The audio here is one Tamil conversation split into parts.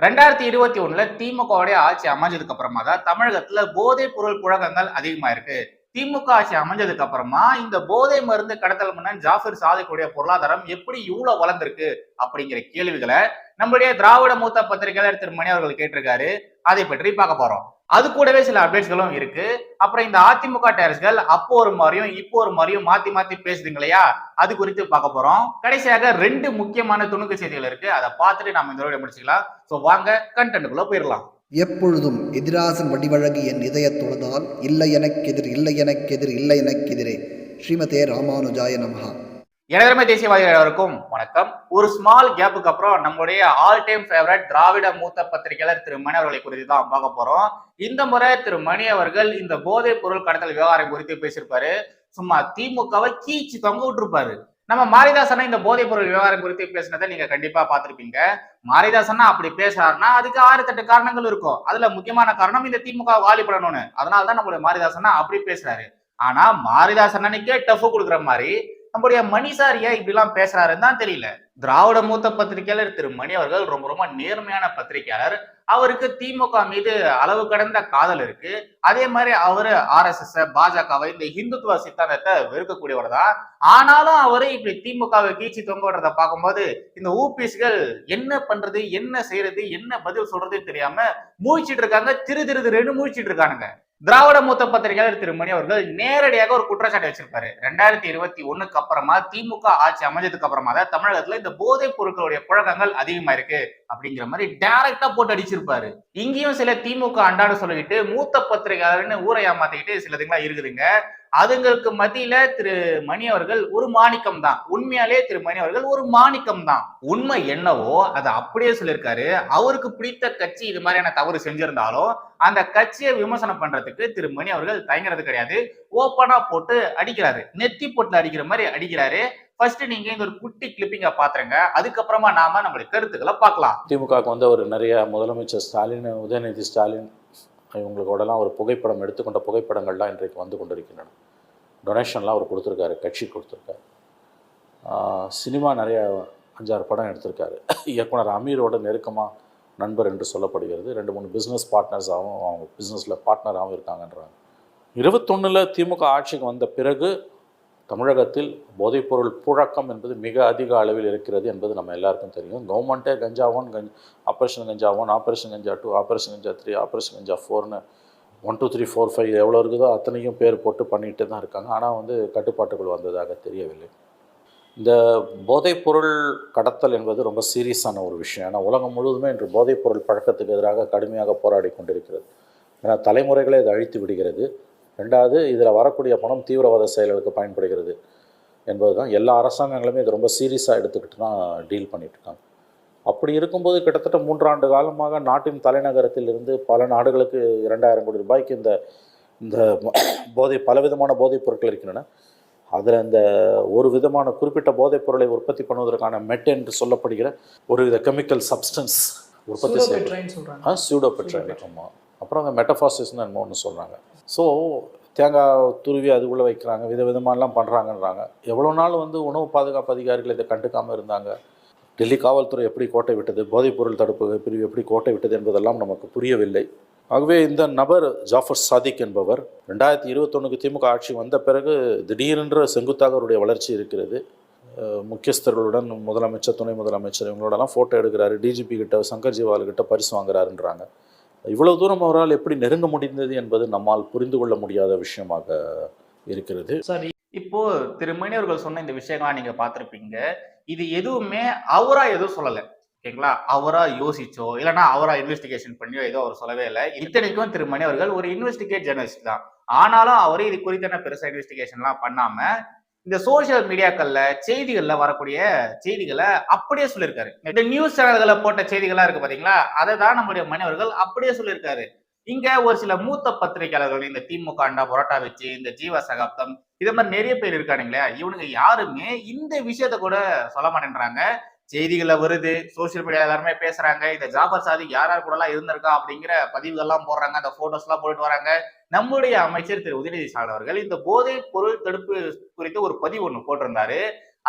ரெண்டாயிரத்தி இருபத்தி ஒண்ணுல திமுகவுடைய ஆட்சி அமைஞ்சதுக்கு அப்புறமா தான் தமிழகத்துல போதைப் பொருள் புழக்கங்கள் அதிகமா இருக்கு. திமுக ஆட்சி அமைஞ்சதுக்கு அப்புறமா இந்த போதை மருந்து கடத்தல் மன்னன் ஜாஃபர் சாதிக்குடைய பொருளாதாரம் எப்படி இவ்வளவு வளர்ந்திருக்கு அப்படிங்கிற கேள்விகளை நம்மளுடைய திராவிட மூத்த பத்திரிகையாளர் திரு மணி அவர்கள் கேட்டிருக்காரு. அதை பற்றி பார்க்க போறோம். அது கூடவே சில அப்டேட்ஸ்களும் இருக்கு. அப்புறம் இந்த அதிமுக டேரஸ்கள் அப்போ ஒரு மாதிரியும் இப்போ ஒரு மாதிரியும் மாத்தி மாத்தி பேசுதுங்க இல்லையா? அது குறித்து பார்க்க போறோம். கடைசியாக ரெண்டு முக்கியமான துணுக்கு செய்திகள் இருக்கு. அதை பார்த்துட்டு நம்ம இந்த வீடியோ முடிச்சுக்கலாம். ஸோ வாங்க கண்டென்ட்டுக்குள்ள போயிடலாம். எப்பொழுதும் எதிராசன் வடிவழகு என் இதயத் தொழுதால் இல்லை எனக்கெதிர் இல்லை எனக்கெதிர் இல்லை எனக்கெதிரே ஸ்ரீமதே ராமானுஜாய நமகா எனதரமை தேசியவாதிகள் அனைவருக்கும் வணக்கம். ஒரு ஸ்மால் கேப்புக்கு அப்புறம் நம்முடைய ஆல் டைம் ஃபேவரட் திராவிட மூத்த பத்திரிகையாளர் திரு மணி அவர்களை குறித்து தான் பார்க்க போறோம். இந்த முறை திரு மணி அவர்கள் இந்த போதைப் பொருள் கடத்தல் விவகாரம் குறித்து பேசியிருப்பாரு. சும்மா திமுகவை கீச்சு தொங்க விட்டுருப்பாரு. நம்ம மாரிதாசனா இந்த போதைப் பொருள் விவகாரம் குறித்து பேசினதை நீங்க கண்டிப்பா பார்த்திருப்பீங்க. மாரிதாசனா அப்படி பேசுறாருன்னா அதுக்கு ஆயிரத்தெட்டு காரணங்கள் இருக்கும். அதுல முக்கியமான காரணம் இந்த திமுக காலி பண்ணணும்னு அதனால தான் நம்மளுடைய மாரிதாசனா அப்படி பேசுறாரு. ஆனா அன்னைக்கே டஃப் கொடுக்குற மாதிரி நம்முடைய மணி சார் ஏன் இப்படிலாம் பேசுறாருன்னு தான் தெரியல. திராவிட மூத்த பத்திரிகையாளர் திரு மணி அவர்கள் ரொம்ப ரொம்ப நேர்மையான பத்திரிகையாளர். அவருக்கு திமுக மீது அளவு கடந்த காதல் இருக்கு. அதே மாதிரி அவரு ஆர் எஸ் எஸ் பாஜகவை இந்த இந்துத்துவ சித்தாந்தத்தை வெறுக்கக்கூடியவர் தான். ஆனாலும் அவரு இப்படி திமுகவை கீச்சி தொங்க விடுறத பார்க்கும்போது இந்த ஊபிஸ்கள் என்ன பண்றது என்ன செய்யறது என்ன பதில் சொல்றதுன்னு தெரியாம மூழ்கிட்டு இருக்காங்க. திரு திரு திருன்னு மூழ்ச்சிட்டு இருக்கானுங்க. திராவிட மூத்த பத்திரிகையாளர் திரு மணி அவர்கள் நேரடியாக ஒரு குற்றச்சாட்டு வச்சிருப்பாரு. ரெண்டாயிரத்தி இருபத்தி ஒண்ணுக்கு அப்புறமா திமுக ஆட்சி அமைஞ்சதுக்கு அப்புறமா தான் தமிழகத்துல இந்த போதைப் பொருட்களுடைய புழக்கங்கள் அதிகமா இருக்கு அப்படிங்கிற மாதிரி டைரக்டா போட்டு அடிச்சிருப்பாரு. இங்கேயும் சில திமுக அண்டாடு சொல்லிட்டு மூத்த பத்திரிகையாளர்னு ஊரை ஏமாத்திக்கிட்டு சிலதுங்களா இருக்குதுங்க. அதுங்களுக்கு மத்தியில திரு மணி அவர்கள் ஒரு மாணிக்கம் தான். உண்மையாலே திரு மணி அவர்கள் ஒரு மாணிக்கம் தான். உண்மை என்னவோ அதை அப்படியே சொல்லியிருக்காரு. அவருக்கு பிடித்த கட்சி இது மாதிரியான தவறு செஞ்சிருந்தாலும் அந்த கட்சியை விமர்சனம் பண்றதுக்கு திரு மணி அவர்கள் தயங்குறது கிடையாது. ஓப்பனா போட்டு அடிக்கிறாரு. நெத்தி போட்டுல அடிக்கிற மாதிரி அடிக்கிறாரு. ஃபர்ஸ்ட் நீங்க இந்த ஒரு குட்டி கிளிப்பிங்க பாத்துருங்க. அதுக்கப்புறமா நாம நம்மளுடைய கருத்துக்களை பார்க்கலாம். திமுக வந்து அவர் நிறைய முதலமைச்சர் ஸ்டாலின் உதயநிதி ஸ்டாலின் இவங்களோடலாம் ஒரு புகைப்படம் எடுத்துக்கொண்ட புகைப்படங்கள்லாம் இன்றைக்கு வந்து கொண்டிருக்கின்றன. டொனேஷன்லாம் அவர் கொடுத்துருக்காரு கட்சி கொடுத்துருக்காரு. சினிமா நிறைய அஞ்சாறு படம் எடுத்திருக்காரு. இயக்குனர் அமீரோட நெருக்கமாக நண்பர் என்று சொல்லப்படுகிறது. ரெண்டு மூணு பிஸ்னஸ் பார்ட்னர்ஸாகவும் அவங்க பிஸ்னஸில் பார்ட்னராகவும் இருக்காங்கன்றாங்க. இருபத்தொன்னில் திமுக ஆட்சிக்கு வந்த பிறகு தமிழகத்தில் போதைப்பொருள் புழக்கம் என்பது மிக அதிக அளவில் இருக்கிறது என்பது நம்ம எல்லாருக்கும் தெரியும். கவர்மெண்ட்டே கஞ்சா ஒன் கஞ்ச் ஆப்ரேஷன் கஞ்சா ஒன் ஆப்ரேஷன் கஞ்சா டூ ஆப்ரேஷன் கஞ்சா த்ரீ ஆப்ரேஷன் கஞ்சா ஃபோர்னு one two three four five எவ்வளோ இருக்குதோ அத்தனையும் பேர் போட்டு பண்ணிகிட்டு தான் இருக்காங்க. ஆனால் வந்து கட்டுப்பாட்டுக்குள் வந்ததாக தெரியவில்லை. இந்த போதைப்பொருள் கடத்தல் என்பது ரொம்ப சீரியஸான ஒரு விஷயம். ஏன்னா உலகம் முழுவதுமே இன்று போதைப்பொருள் பழக்கத்துக்கு எதிராக கடுமையாக போராடி கொண்டிருக்கிறது. ஏன்னா தலைமுறைகளை அது அழித்து விடுகிறது. ரெண்டாவது இதில் வரக்கூடிய பணம் தீவிரவாத செயல்களுக்கு பயன்படுகிறது என்பது தான் எல்லா அரசாங்கங்களுமே இது ரொம்ப சீரியஸாக எடுத்துக்கிட்டு தான் டீல் பண்ணிட்டு இருக்காங்க அப்படி இருக்கும்போது கிட்டத்தட்ட மூன்றாண்டு காலமாக நாட்டின் தலைநகரத்தில் இருந்து பல நாடுகளுக்கு இரண்டாயிரம் கோடி ரூபாய்க்கு இந்த இந்த போதை பலவிதமான போதைப் பொருட்கள் இருக்கின்றன. அதில் இந்த ஒரு விதமான குறிப்பிட்ட போதைப் பொருளை உற்பத்தி பண்ணுவதற்கான மெட் என்று சொல்லப்படுகிற ஒரு வித கெமிக்கல் சப்ஸ்டன்ஸ் உற்பத்தி செய்ய பெட்ரைன்னு சொல்றாங்க. ஆ சூடோ பெட்ரைன் ஆமாம் அப்புறம் அந்த மெட்டஃபாசிஸ்னு என்னமோ ஒன்று சொல்கிறாங்க ஸோ தேங்காய் துருவி அதுக்குள்ளே வைக்கிறாங்க வித விதமானலாம் பண்ணுறாங்கன்றாங்க எவ்வளோ நாள் வந்து உணவு பாதுகாப்பு அதிகாரிகள் இதை கண்டுக்காமல் இருந்தாங்க? டெல்லி காவல்துறை எப்படி கோட்டை விட்டது? போதைப்பொருள் தடுப்பு பிரிவு எப்படி கோட்டை விட்டது என்பதெல்லாம் நமக்கு புரியவில்லை. ஆகவே இந்த நபர் ஜாஃபர் சாதிக் என்பவர் ரெண்டாயிரத்தி இருபத்தொன்னுக்கு திமுக ஆட்சி வந்த பிறகு திடீரென்ற செங்குத்தாக அவருடைய வளர்ச்சி இருக்கிறது. முக்கியஸ்தர்களுடன் முதலமைச்சர் துணை முதலமைச்சர் இவங்களோடலாம் ஃபோட்டோ எடுக்கிறாரு. டிஜிபி கிட்ட சங்கர் ஜிவால் கிட்ட பரிசு வாங்குறாருன்றாங்க. இவ்வளவு தூரம் அவரால் எப்படி நெருங்க முடிந்தது என்பது நம்மால் புரிந்து கொள்ள முடியாத விஷயமாக இருக்கிறது. சார் இப்போ திரு மணி அவர்கள் சொன்ன இந்த விஷயங்கள்லாம் நீங்க பார்த்துருப்பீங்க. இது எதுவுமே அவரா எதுவும் சொல்லலை. ஓகேங்களா? அவரா யோசிச்சோ இல்லைன்னா அவரா இன்வெஸ்டிகேஷன் பண்ணியோ ஏதோ அவர் சொல்லவே இல்லை. இத்தனைக்கும் திரு மணி அவர்கள் ஒரு இன்வெஸ்டிகேட் ஜேர்னலிஸ்ட் தான். ஆனாலும் அவரே இது குறித்தான பெருசா இன்வெஸ்டிகேஷன்லாம் பண்ணாம இந்த சோசியல் மீடியாக்கள்ல செய்திகள்ல வரக்கூடிய செய்திகளை அப்படியே சொல்லியிருக்காரு. இந்த நியூஸ் சேனல்களை போட்ட செய்திகளா இருக்கு பாத்தீங்களா? அதை தான் நம்முடைய மனிதர்கள் அப்படியே சொல்லியிருக்காரு. இங்க ஒரு சில மூத்த பத்திரிகையாளர்கள் இந்த திமுக அண்டா புரோட்டா வச்சு இந்த ஜீவ சகாப்தம் இதே மாதிரி நிறைய பேர் இருக்கானுங்களே இவனுங்க யாருமே இந்த விஷயத்த கூட சொல்ல மாட்டேன்றாங்க. செய்திகளை வருது சோசியல் மீடியா எல்லாருமே பேசுறாங்க இந்த ஜாபர் சாதி யார் யார் கூட எல்லாம் இருந்திருக்கா அப்படிங்கிற பதிவுகள்லாம் போடுறாங்க அந்த போட்டோஸ் எல்லாம் போட்டுட்டு வராங்க. நம்முடைய அமைச்சர் திரு உதயநிதி ஸ்டாலின் அவர்கள் இந்த போதைப் பொருள் தடுப்பு குறித்து ஒரு பதிவு ஒண்ணு போட்டிருந்தாரு.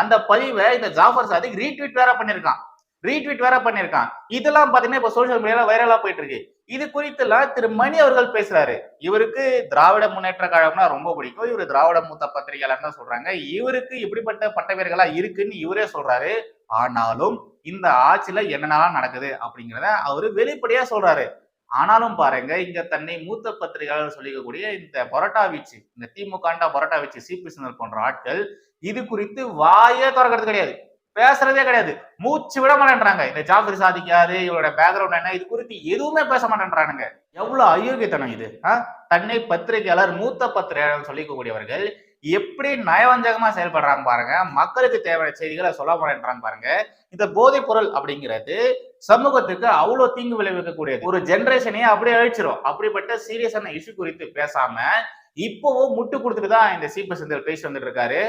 அந்த பதிவை இந்த ஜாஃபர் சாதிக் ரீட்வீட் வேற பண்ணிருக்கான். ரீட்வீட் வேற பண்ணியிருக்கான் இதெல்லாம் பாத்தீங்கன்னா இப்ப சோசியல் மீடியால வைரலா போயிட்டு இருக்கு. இது குறித்து எல்லாம் திரு மணி அவர்கள் பேசுறாரு. இவருக்கு திராவிட முன்னேற்ற கழகம்னா ரொம்ப பிடிக்கும். இவர் திராவிட மூத்த பத்திரிகையாளர் தான் சொல்றாங்க. இவருக்கு இப்படிப்பட்ட பட்டவீரர்களா இருக்குன்னு இவரே சொல்றாரு. ஆனாலும் இந்த ஆட்சியில என்னென்னலாம் நடக்குது அப்படிங்கிறத அவரு வெளிப்படையா சொல்றாரு. ஆனாலும் பாருங்க இங்க தன்னை மூத்த பத்திரிகையாளர் சொல்லிக்கக்கூடிய இந்த பரோட்டா வீச்சு இந்த திமுகண்டா பரோட்டா வீச்சு சிபி சுந்தர் போன்ற ஆட்கள் இது குறித்து வாயே திறக்கிறது கிடையாது. பேசுறதே கிடையாது. மூச்சு விட மாட்டேன்றாங்க. இந்த ஜாஃபர் சாதிக்காது இவரோட பேக்ரவுண்ட் என்ன இது குறித்து எதுவுமே பேச மாட்டேன்றானுங்க. எவ்வளவு அயோக்கியத்தனம் இது ஆ? தன்னை பத்திரிகையாளர் மூத்த பத்திரிகையாளர் சொல்லிக்கக்கூடியவர்கள் எப்படி நயவஞ்சகமா செயல்படுறாங்க பாருங்க. மக்களுக்கு தேவையான செய்திகளை சொல்ல மாட்டேன்றாங்க பாருங்க. இந்த போதைப் பொருள் அப்படிங்கிறது சமூகத்துக்கு அவ்வளவு தீங்கு விளைவிக்கக்கூடியது. ஒரு ஜென்ரேஷனையே அப்படியே அழிச்சிரும். அப்படிப்பட்ட சீரியஸான இஷ்யூ குறித்து பேசாம இப்போவும் முட்டு கொடுத்துட்டு தான் இந்த சிபி செந்தில் பேசி வந்துட்டு இருக்காரு.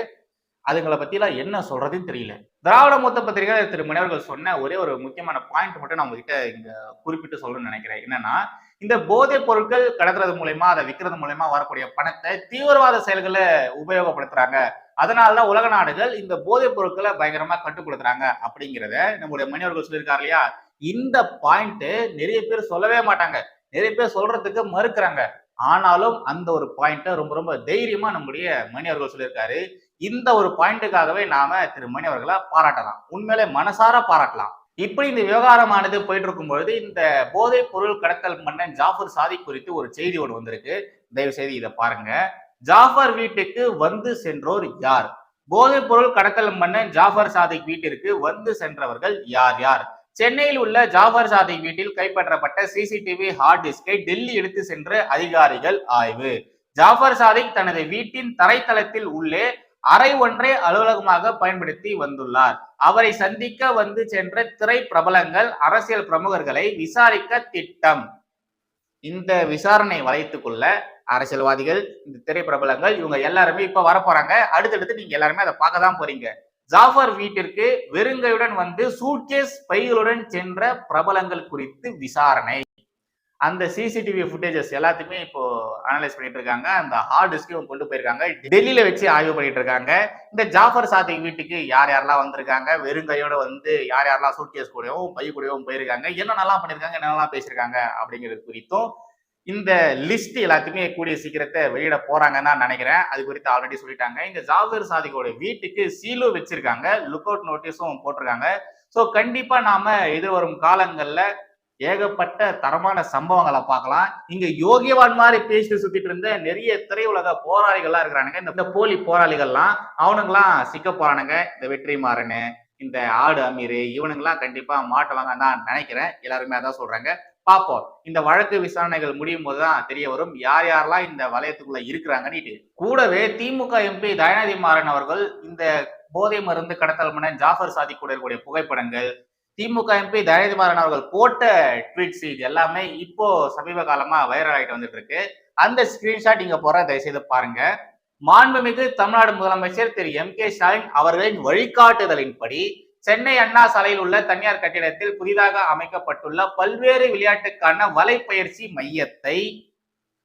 அதுங்களை பத்திலாம் என்ன சொல்றதுன்னு தெரியல. திராவிட மூத்த பத்திரிகையாளர் திரு. மணிவர்கள் சொன்ன ஒரே ஒரு முக்கியமான பாயிண்ட் மட்டும் நான் உங்ககிட்ட இங்க குறிப்பிட்டு சொல்லணும்னு நினைக்கிறேன். என்னன்னா இந்த போதைப் பொருட்கள் கடத்துறது மூலயமா அதை விற்கிறது மூலயமா வரக்கூடிய பணத்தை தீவிரவாத செயல்களை உபயோகப்படுத்துறாங்க. அதனாலதான் உலக நாடுகள் இந்த போதைப் பொருட்களை பயங்கரமா கட்டுப்படுத்துறாங்க அப்படிங்கிறத நம்முடைய மனிதர்கள் சொல்லியிருக்காரு இல்லையா? இந்த பாயிண்ட் நிறைய பேர் சொல்லவே மாட்டாங்க. நிறைய பேர் சொல்றதுக்கு மறுக்கிறாங்க. ஆனாலும் அந்த ஒரு பாயிண்ட்டை ரொம்ப ரொம்ப தைரியமா நம்முடைய மணி அவர்கள் சொல்லியிருக்காரு. இந்த ஒரு பாயிண்ட்டுக்காகவே நாம திரு மணி அவர்களை பாராட்டலாம். உண்மையிலே மனசார பாராட்டலாம். இப்படி இந்த விவகாரமானது போயிட்டு இருக்கும் பொழுது இந்த போதைப் பொருள் கடத்தல் மன்னன் ஜாஃபர் சாதிக் குறித்து ஒரு செய்தி ஒன்று வந்திருக்கு. தயவு செய்து இதை பாருங்க. ஜாஃபர் வீட்டுக்கு வந்து சென்றோர் யார்? போதைப் பொருள் கடத்தல் மன்னன் ஜாஃபர் சாதிக் வீட்டிற்கு வந்து சென்றவர்கள் யார் யார்? சென்னையில் உள்ள ஜாஃபர் சாதிக் வீட்டில் கைப்பற்றப்பட்ட சிசிடிவி ஹார்ட் டிஸ்கை டெல்லி எடுத்து சென்ற அதிகாரிகள் ஆய்வு. ஜாஃபர் சாதிக் தனது வீட்டின் தரைத்தளத்தில் உள்ளே அறை ஒன்றை அலுவலகமாக பயன்படுத்தி வந்துள்ளார். அவரை சந்திக்க வந்து சென்ற திரை பிரபலங்கள் அரசியல் பிரமுகர்களை விசாரிக்க திட்டம். இந்த விசாரணை வளையத்துக்குள்ள அரசியல்வாதிகள் இந்த திரை பிரபலங்கள் இவங்க எல்லாருமே இப்ப வரப்போறாங்க. அடுத்தடுத்து நீங்க எல்லாருமே அதை பார்க்க தான் போறீங்க. ஜாஃபர் வீட்டிற்கு வெறுங்கையுடன் வந்து சூட்கேஸ் பைகளுடன் சென்ற பிரபலங்கள் குறித்து விசாரணை. அந்த சிசிடிவி ஃபுட்டேஜஸ் எல்லாத்தையுமே இப்போ அனலைஸ் பண்ணிட்டு இருக்காங்க அந்த ஹார்ட் டிஸ்கையும் கொண்டு போயிருக்காங்க. டெல்லியில வச்சு ஆய்வு பண்ணிட்டு இருக்காங்க இந்த ஜாஃபர் சாதிக் வீட்டுக்கு யார் யாரெல்லாம் வந்திருக்காங்க? வெறுங்கையோட வந்து யார் யாரெல்லாம் சூட்கேஸ் கூடயும் பை கூடவும் போயிருக்காங்க. என்னென்னலாம் பண்ணிருக்காங்க? என்னென்னலாம் பேசியிருக்காங்க? அப்படிங்கிறது குறித்தும் இந்த லிஸ்ட் எல்லாத்தையுமே கூடிய சீக்கிரத்தை வெளியிட போறாங்கன்னு தான் நினைக்கிறேன். அது குறித்து ஆல்ரெடி சொல்லிட்டாங்க. இந்த ஜாஃபர் சாதிக்கோட வீட்டுக்கு சீலும் வச்சிருக்காங்க. லுக் அவுட் நோட்டீஸும் போட்டிருக்காங்க. ஸோ கண்டிப்பா நாம எதிர்வரும் காலங்களில் ஏகப்பட்ட தரமான சம்பவங்களை பார்க்கலாம். இங்க யோகிவான் மாதிரி பேசிட்டு சுத்திட்டு இருந்த நிறைய திரையுலக போராளிகள்லாம் இருக்கிறானுங்க. இந்த- போலி போராளிகள்லாம் அவனுங்களாம் சிக்க போறானுங்க. இந்த வெற்றிமாறனு இந்த ஆடு அமீர் இவனுங்கெல்லாம் கண்டிப்பா மாட்டுவாங்க நான் நினைக்கிறேன். எல்லாருமே அதான் சொல்றாங்க. பார்ப்போம். இந்த வழக்கு விசாரணைகள் முடியும் போதுதான் தெரிய வரும். யார் யாரெல்லாம் இந்த வலயத்துக்குள்ள இருக்கிறாங்கன்னு கூடவே திமுக எம்பி தயாநிதி மாறன் அவர்கள் இந்த போதை மருந்து கடத்தல் மன்னன் ஜாஃபர் சாதி கூட இருக்கக்கூடிய புகைப்படங்கள் திமுக எம்பி தயாநிதிமாறன் அவர்கள் போட்ட ட்வீட்ஸ் இது எல்லாமே இப்போ சமீப காலமா வைரல் ஆகிட்டு வந்துட்டு இருக்கு அந்த ஸ்கிரீன்ஷாட் இங்க போற தயவுசெய்து பாருங்க. மாண்புமிகு தமிழ்நாடு முதலமைச்சர் திரு எம் கே ஸ்டாலின் அவர்களின் வழிகாட்டுதலின்படி சென்னை அண்ணா சாலையில் உள்ள தனியார் கட்டிடத்தில் புதிதாக அமைக்கப்பட்டுள்ள பல்வேறு விளையாட்டுக்கான வலைப்பயிற்சி மையத்தை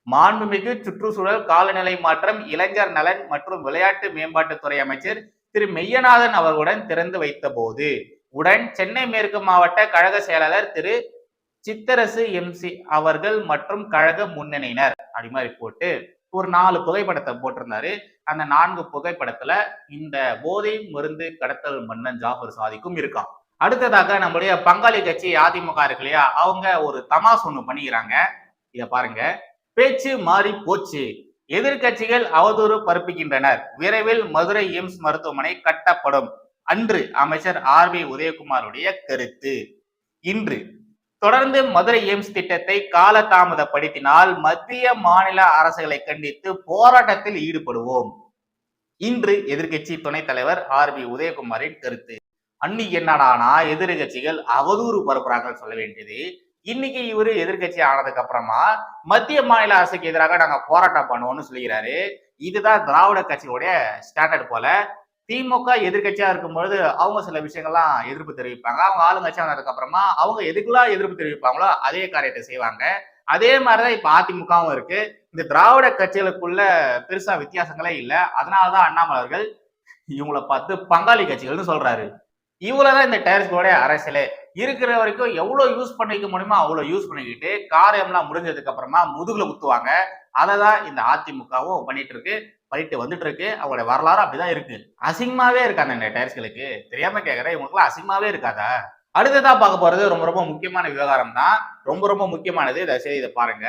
மாண்புமிகு சுற்றுச்சூழல் காலநிலை மாற்றம் இளைஞர் நலன் மற்றும் விளையாட்டு மேம்பாட்டுத்துறை அமைச்சர் திரு மெய்யநாதன் அவர்களுடன் திறந்து வைத்த போது உடன் சென்னை மேற்கு மாவட்ட கழக செயலாளர் திரு சித்தரசு எம்சி அவர்கள் மற்றும் கழக முன்னணியினர். அப்படி மாதிரி போட்டு ஒரு நாலு புகைப்படத்தை போட்டிருந்தாரு. அந்த நான்கு புகைப்படத்துல இந்த போதை மருந்து கடத்தல் மன்னன் ஜாஃபர் சாதிக்கும் இருக்கான். அடுத்ததாக நம்முடைய பங்காளி கட்சி அதிமுக இருக்கு இல்லையா? அவங்க ஒரு தமாஸ் ஒண்ணு பண்ணிக்கிறாங்க. இத பாருங்க. பேச்சு மாறி போச்சு. எதிர்க்கட்சிகள் அவதூறு பரப்புகின்றனர் விரைவில் மதுரை எய்ம்ஸ் மருத்துவமனை கட்டப்படும். அன்று அமைச்சர் ஆர் பி உதயகுமாருடைய கருத்து. இன்று தொடர்ந்து மதுரை எய்ம்ஸ் திட்டத்தை காலதாமதப்படுத்தினால் மத்திய மாநில அரசுகளை கண்டித்து போராட்டத்தில் ஈடுபடுவோம். இன்று எதிர்கட்சி துணைத் தலைவர் ஆர் பி உதயகுமாரின் கருத்து. அன்னி என்னடானா எதிர்கட்சிகள் அவதூறு பரப்புறாங்கன்னு சொல்ல வேண்டியது. இன்னைக்கு இவரு எதிர்க்கட்சி ஆனதுக்கு அப்புறமா மத்திய மாநில அரசுக்கு எதிராக நாங்க போராட்டம் பண்ணுவோம்னு சொல்லிக்கிறாரு. இதுதான் திராவிட கட்சியுடைய ஸ்டாண்டர்ட் போல திமுக எதிர்கட்சியா இருக்கும்பொழுது அவங்க சில விஷயங்கள்லாம் எதிர்ப்பு தெரிவிப்பாங்க. அவங்க ஆளுங்கட்சியா வந்ததுக்கு அப்புறமா அவங்க எதுக்கெல்லாம் எதிர்ப்பு தெரிவிப்பாங்களோ அதே காரியத்தை செய்வாங்க. அதே மாதிரிதான் இப்ப அதிமுகவும் இருக்கு. இந்த திராவிட கட்சிகளுக்குள்ள பெருசா வித்தியாசங்களே இல்லை. அதனாலதான் அண்ணாமலை அவர்கள் இவங்கள பார்த்து பங்காளி கட்சிகள்னு சொல்றாரு. இவ்வளவுதான் இந்த டயர்ஸ்களோட அரசியலே. இருக்கிற வரைக்கும் எவ்வளவு யூஸ் பண்ணிக்க முடியுமோ அவ்வளவு யூஸ் பண்ணிக்கிட்டு காரியம்லாம் முடிஞ்சதுக்கு அப்புறமா முதுகுல குத்துவாங்க. அதை தான் இந்த அதிமுகவும் பண்ணிட்டு இருக்கு. பண்ணிட்டு வந்துட்டு இருக்கு அவங்களுடைய வரலாறு அப்படிதான் இருக்கு. அசிங்கமாவே இருக்காங்க இந்த டயர்ஸ்களுக்கு. தெரியாம கேட்கறேன் இவங்களுக்குலாம் அசிங்கமாவே இருக்காதா? அடுத்ததா பார்க்க போறது ரொம்ப ரொம்ப முக்கியமான விவகாரம் தான். ரொம்ப ரொம்ப முக்கியமானது தயவுசெய்து இதை பாருங்க.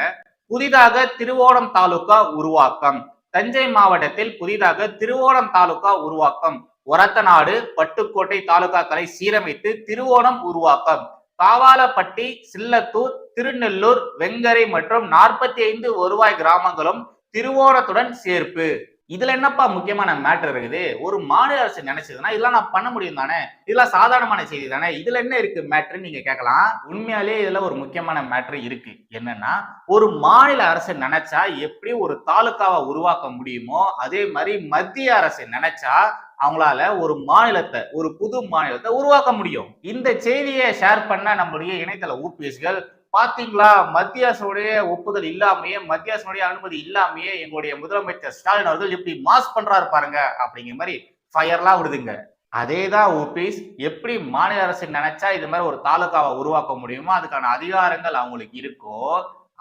புதிதாக திருவோணம் தாலுகா உருவாக்கம். தஞ்சை மாவட்டத்தில் புதிதாக திருவோணம் தாலுகா உருவாக்கம். ஒரத்தநாடு பட்டுக்கோட்டை தாலுகாக்களை சீரமைத்து திருவோணம் உருவாக்கம். காவாலப்பட்டி சில்லத்தூர் திருநெல்லூர் வெங்கரை மற்றும் நாற்பத்தி ஐந்து வருவாய் கிராமங்களும் திருவோணத்துடன் சேர்ப்பு. இதுல என்னப்பா முக்கியமான மேட்டர் இருக்குது? ஒரு மாநில அரசு நினைச்சதுன்னா இதெல்லாம் நான் பண்ண முடியும் தானே? இதெல்லாம் சாதாரணமான செய்தி தானே? இதுல என்ன இருக்கு மேட்ருன்னு நீங்க கேட்கலாம். உண்மையாலே இதுல ஒரு முக்கியமான மேட்ரு இருக்கு. என்னன்னா ஒரு மாநில அரசு நினைச்சா எப்படி ஒரு தாலுக்காவை உருவாக்க முடியுமோ அதே மாதிரி மத்திய அரசு நினைச்சா அவங்களால ஒரு மாநிலத்தை ஒரு புது மாநிலத்தை உருவாக்க முடியும். இந்த செய்தியை ஷேர் பண்ண நம்முடைய இணையதள ஊபிஎஸ்கள் பாத்தீங்களா? மத்திய அரசுடைய ஒப்புதல் இல்லாமையே மத்திய அரசுடைய அனுமதி இல்லாமையே எங்களுடைய முதலமைச்சர் ஸ்டாலின் அவர்கள் எப்படி மாஸ் பண்றாரு பாருங்க அப்படிங்கிற மாதிரி ஃபயர்லாம் விடுதுங்க. அதேதான் ஓபிஎஸ் எப்படி மாநில அரசு நினைச்சா இது மாதிரி ஒரு தாலுகாவை உருவாக்க முடியுமோ அதுக்கான அதிகாரங்கள் அவங்களுக்கு இருக்கோ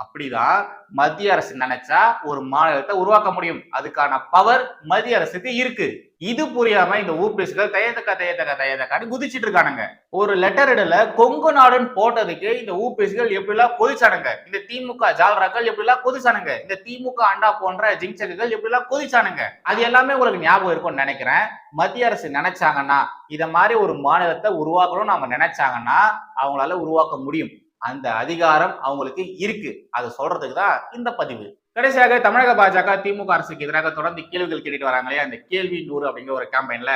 அப்படிதான் மத்திய அரசு நினைச்சா ஒரு மாநிலத்தை உருவாக்க முடியும். அதுக்கான பவர் மத்திய அரசுக்கு இருக்கு. இது புரியாம இந்த ஊபிஸ்கள் தயத்தக்க தயத்தக்க தயத்தக்கான்னு குதிச்சிட்டு இருக்கானுங்க. ஒரு லெட்டர் இடல கொங்கு நாடுன்னு போட்டதுக்கு இந்த ஊபிஸ்கள் எப்படிலாம் கொதிச்சானுங்க? இந்த திமுக ஜால்ராக்கள் எப்படிலாம் கொதிச்சானுங்க? இந்த திமுக அண்டா போன்ற ஜிங்சக்குகள் எப்படிலாம் கொதிச்சானுங்க? அது எல்லாமே உங்களுக்கு ஞாபகம் இருக்கும்னு நினைக்கிறேன். மத்திய அரசு நினைச்சாங்கன்னா இத மாதிரி ஒரு மாநிலத்தை உருவாக்கணும்னு அவங்க நினைச்சாங்கன்னா அவங்களால உருவாக்க முடியும். அந்த அதிகாரம் அவங்களுக்கு இருக்கு. அதை சொல்றதுக்கு தான் இந்த பதிவு. கடைசியாக தமிழக பாஜக திமுக அரசுக்கு எதிராக தொடர்ந்து கேள்விகள் கேட்டுட்டு வராங்க இல்லையா? அந்த கேள்வி நூறு அப்படிங்கிற ஒரு கேம்பெயின்ல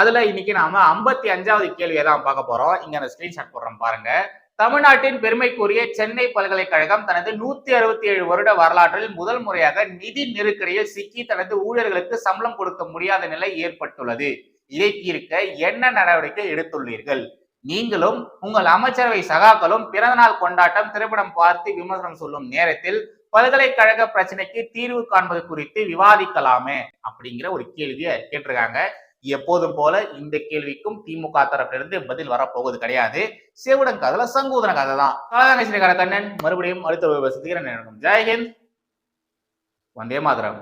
அதுல இன்னைக்கு நாம ஐம்பத்தி அஞ்சாவது கேள்வியை தான் பார்க்க போறோம். இங்க அந்த ஸ்கிரீன்ஷாட் போடுறோம் பாருங்க. தமிழ்நாட்டின் பெருமைக்குரிய சென்னை பல்கலைக்கழகம் தனது நூத்தி அறுபத்தி ஏழு வருட வரலாற்றில் முதல் முறையாக நிதி நெருக்கடியில் சிக்கி தனது ஊழியர்களுக்கு சம்பளம் கொடுக்க முடியாத நிலை ஏற்பட்டுள்ளது. இதை தீர்க்க என்ன நடவடிக்கை எடுத்துள்ளீர்கள்? நீங்களும் உங்கள் அமைச்சரவை சகாக்களும் பிறந்தநாள் கொண்டாட்டம் திரைப்படம் பார்த்து விமர்சனம் சொல்லும் நேரத்தில் பல்கலைக்கழக பிரச்சனைக்கு தீர்வு காண்பது குறித்து விவாதிக்கலாமே அப்படிங்கிற ஒரு கேள்வியை கேட்டிருக்காங்க. எப்போதும் போல இந்த கேள்விக்கும் திமுக தரப்பிலிருந்து பதில் வரப்போவது கிடையாது. சேவுடன் கதையில சங்கூதன கதை தான். கலாதங்கசிரிகார கண்ணன் மறுபடியும் அடுத்த ஒரு சந்திக்கிறேன் ஜெயஹிந்த் வந்தே மாதிரம்.